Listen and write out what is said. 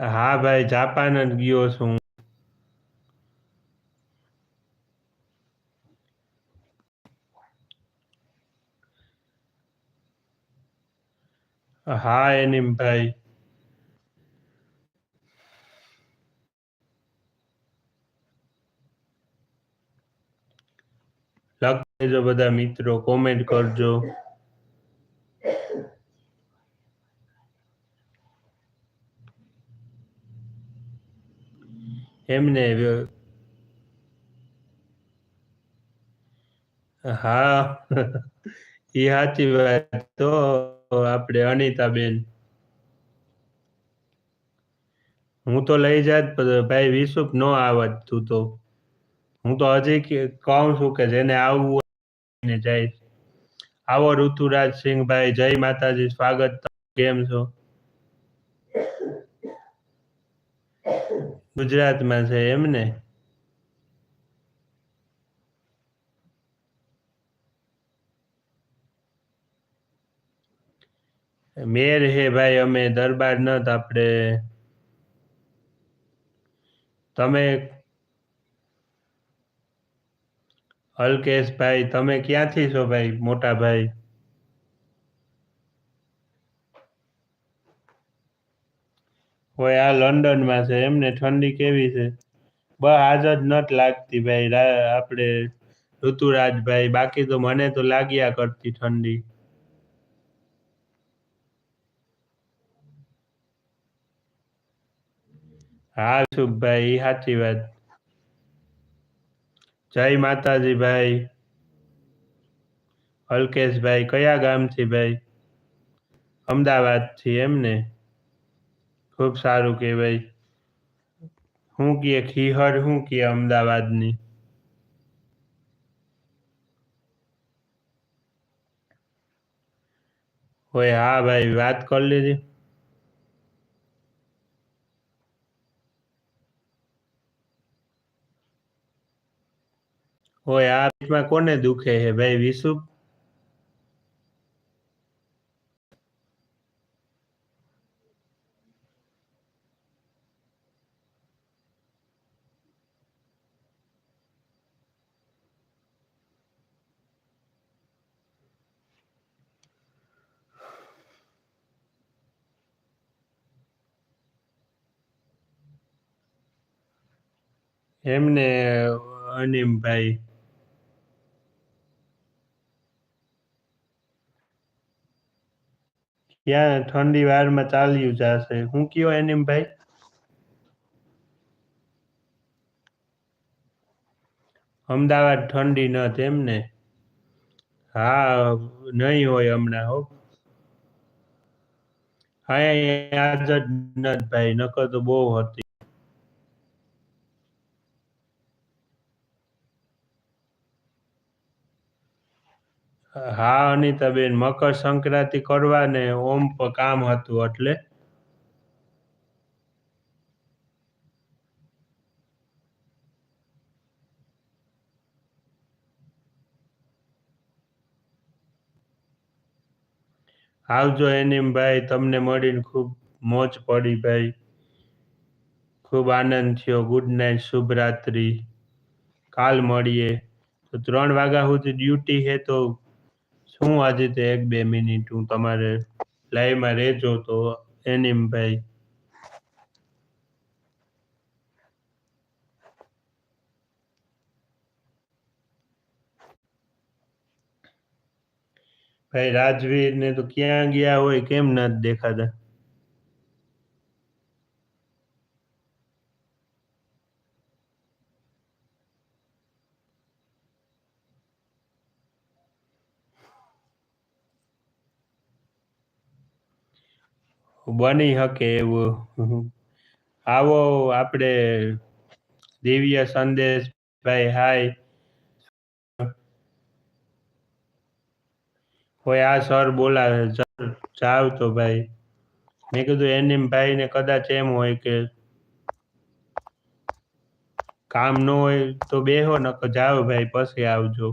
હા ભાઈ જાપાન જ ગયો છું. હા એનીમ ભાઈ. લખજો બધા મિત્રો કોમેન્ટ કરજો. એમને હા. એ સાચી વાત. તો આપણે અનિતાબેન. હું તો લઈ જાત ભાઈ વિશુપ ન આવત તું તો. હું તો હજી કહું છું કે જેને આવવું ને જાય આવો ઋતુરાજ સિંહભાઈ જય માતાજી, સ્વાગત. કેમ છો? ગુજરાતમાં છે એમ ને મેર હે ભાઈ, અમે દરબાર ન આપણે તમે અલ્કેશભાઈ, તમે ક્યાંથી છો ભાઈ, મોટા ભાઈ? હોય આ લંડનમાં છે, એમને ઠંડી કેવી છે? બસ આજ જ નત લાગતી ભાઈ આપણે ઋતુરાજભાઈ, બાકી તો મને તો લાગ્યા કરતી ઠંડી. હા, શુભભાઈ સાચી વાત. જય માતાજી ભાઈ. અલ્કેશભાઈ, કયા ગામથી ભાઈ? અમદાવાદથી એમને? ખૂબ સારું કહેવાય. શું કહે ખીહર શું કહે અમદાવાદની. હોય હા ભાઈ, વાત કરી લીધી હોય આ પેટમાં કોને દુખે છે ભાઈ વિશુભ એમને, અનિમભાઈ. ક્યાં ઠંડી વારમાં ચાલ્યું જશે? હું કયો અનિમભાઈ? અમદાવાદ ઠંડી ન એમને હા, નહીં હોય હમણાં, હો. હા આજ જ ભાઈ, નકર તો બહુ હતી. હા, અનિતાબેન, મકર સંક્રાંતિ કરવા ને ઓમ કામ હતું એટલે. આવજો એનીમ ભાઈ તમને મળીને ખૂબ મોજ પડી ભાઈ. ખૂબ આનંદ થયો. ગુડ નાઇટ શુભરાત્રી. કાલ મળીએ. તો ત્રણ વાગ્યા સુધી ડ્યુટી હે તો શું આજે તે એક બે મિનિટ હું તમારે લાઈવમાં રહેજો તો એનીમ ભાઈ. ભાઈ રાજવીર ને તો ક્યાં ગયા હોય કેમ ના દેખાતા? બની શકે એવું. આવો આપણે દિવ્ય સંદેશ ભાઈ, હાય. કોઈ આ સર બોલાવે જાવ તો ભાઈ. મેં કીધું એની ભાઈને કદાચ એમ હોય કે કામ ન હોય તો બેહો ન જાઓ ભાઈ, પછી આવજો.